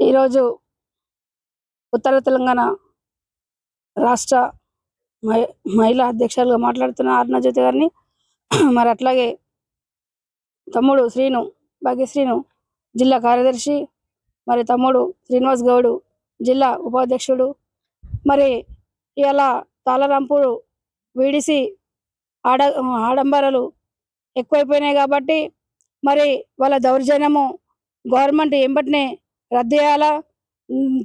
ఈరోజు ఉత్తర తెలంగాణ రాష్ట్ర మహి- మహిళా అధ్యక్షులుగా మాట్లాడుతున్న అరుణజ్యోతి గారిని మరి అట్లాగే తమ్ముడు శ్రీను భాగ్యశ్రీను జిల్లా కార్యదర్శి మరి తమ్ముడు శ్రీనివాస్ గౌడు జిల్లా ఉపాధ్యక్షుడు మరి ఇలా తాళరాంపూర్ వీడిసి ఆడ ఆడంబరాలు ఎక్కువైపోయినాయి కాబట్టి మరి వాళ్ళ దౌర్జన్యము గవర్నమెంట్ ఎంబటినే రద్దు చేయాలా?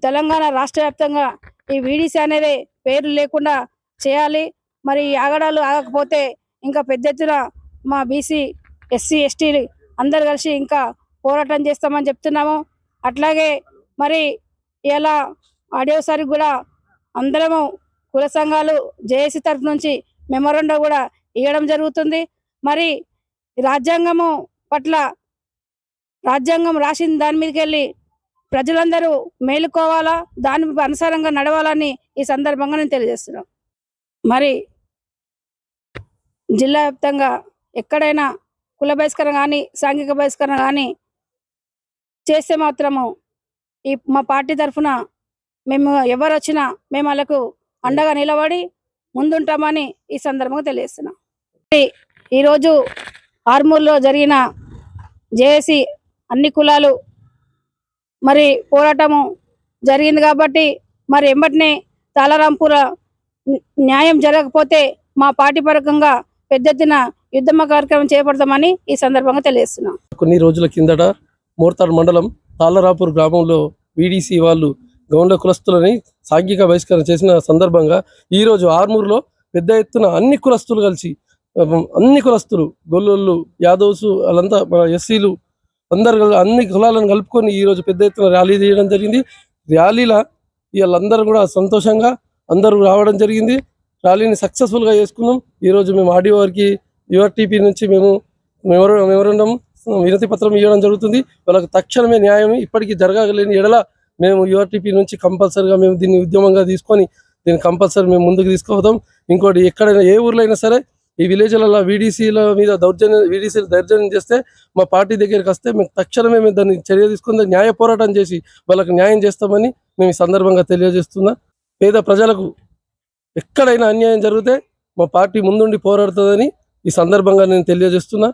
తెలంగాణ రాష్ట్ర వ్యాప్తంగా ఈ వీడిసి అనేది పేరు లేకుండా చేయాలి. మరి ఈ ఆగడాలు ఆగకపోతే ఇంకా పెద్ద ఎత్తున మా బీసీ ఎస్సీ ఎస్టీలు అందరు కలిసి ఇంకా పోరాటం చేస్తామని చెప్తున్నాము. అట్లాగే మరి ఇలా ఆడియోసారి కూడా అందరము కుల సంఘాలు జేఏసీ తరఫు నుంచి మెమోరండం కూడా ఇవ్వడం జరుగుతుంది. మరి రాజ్యాంగము పట్ల రాజ్యాంగం రాసిన దాని మీదకి వెళ్ళి ప్రజలందరూ మేలుకోవాలా? దాని అనుసారంగా నడవాలని ఈ సందర్భంగా నేను తెలియజేస్తున్నాను. మరి జిల్లా వ్యాప్తంగా ఎక్కడైనా కుల బహిష్కరణ కానీ సాంఘిక బహిష్కరణ కానీ చేస్తే మాత్రము ఈ మా పార్టీ తరఫున మేము ఎవరు వచ్చినా మేము వాళ్ళకు అండగా నిలబడి ముందుంటామని ఈ సందర్భంగా తెలియజేస్తున్నాం ఈరోజు ఆర్మూర్లో జరిగిన జేఏసీ అన్ని కులాలు మరి పోరాటము జరిగింది కాబట్టి మరి ఎంబటినే తాలారాంపుర న్యాయం జరగకపోతే మా పార్టీ పరకంగా పెద్ద ఎత్తున యుద్ధమ కార్యక్రమం చేపడతామని ఈ సందర్భంగా తెలియజేస్తున్నాం. కొన్ని రోజుల కిందట మోర్తాడ్ మండలం తాలరాపూర్ గ్రామంలో వీడీసీ వాళ్ళు గౌండ కులస్తులని సాంఘిక బహిష్కరణ చేసిన సందర్భంగా ఈరోజు ఆర్మూర్లో పెద్ద ఎత్తున అన్ని కులస్తులు కలిసి అన్ని కులస్తులు గొల్లోళ్ళు యాదవ్స్ వాళ్ళంతా మన ఎస్సీలు అందరు అన్ని కులాలను కలుపుకొని ఈరోజు పెద్ద ఎత్తున ర్యాలీ తీయడం జరిగింది. ర్యాలీల వీళ్ళందరూ కూడా సంతోషంగా అందరూ రావడం జరిగింది. ర్యాలీని సక్సెస్ఫుల్గా చేసుకున్నాం. ఈరోజు మేము ఆడియో వారికి యువర్టీపీ నుంచి మేము మెమోర మెమోరండం వినతి పత్రం ఇవ్వడం జరుగుతుంది. వాళ్ళకి తక్షణమే న్యాయం ఇప్పటికీ జరగలేని ఎడల మేము యూఆర్టీపీ నుంచి కంపల్సరీగా మేము దీన్ని ఉద్యమంగా తీసుకొని దీన్ని కంపల్సరీ మేము ముందుకు తీసుకుపోతాం. ఇంకోటి ఎక్కడైనా ఏ ఊర్లో అయినా సరే ఈ విలేజ్లలో వీడీసీల మీద దౌర్జన్యం వీడీసీలు దౌర్జన్యం చేస్తే మా పార్టీ దగ్గరికి వస్తే మేము తక్షణమే మేము దాన్ని చర్య తీసుకుని న్యాయ పోరాటం చేసి వాళ్ళకు న్యాయం చేస్తామని మేము ఈ సందర్భంగా తెలియజేస్తున్నా. పేద ప్రజలకు ఎక్కడైనా అన్యాయం జరిగితే మా పార్టీ ముందుండి పోరాడుతుందని ఈ సందర్భంగా నేను తెలియజేస్తున్నా.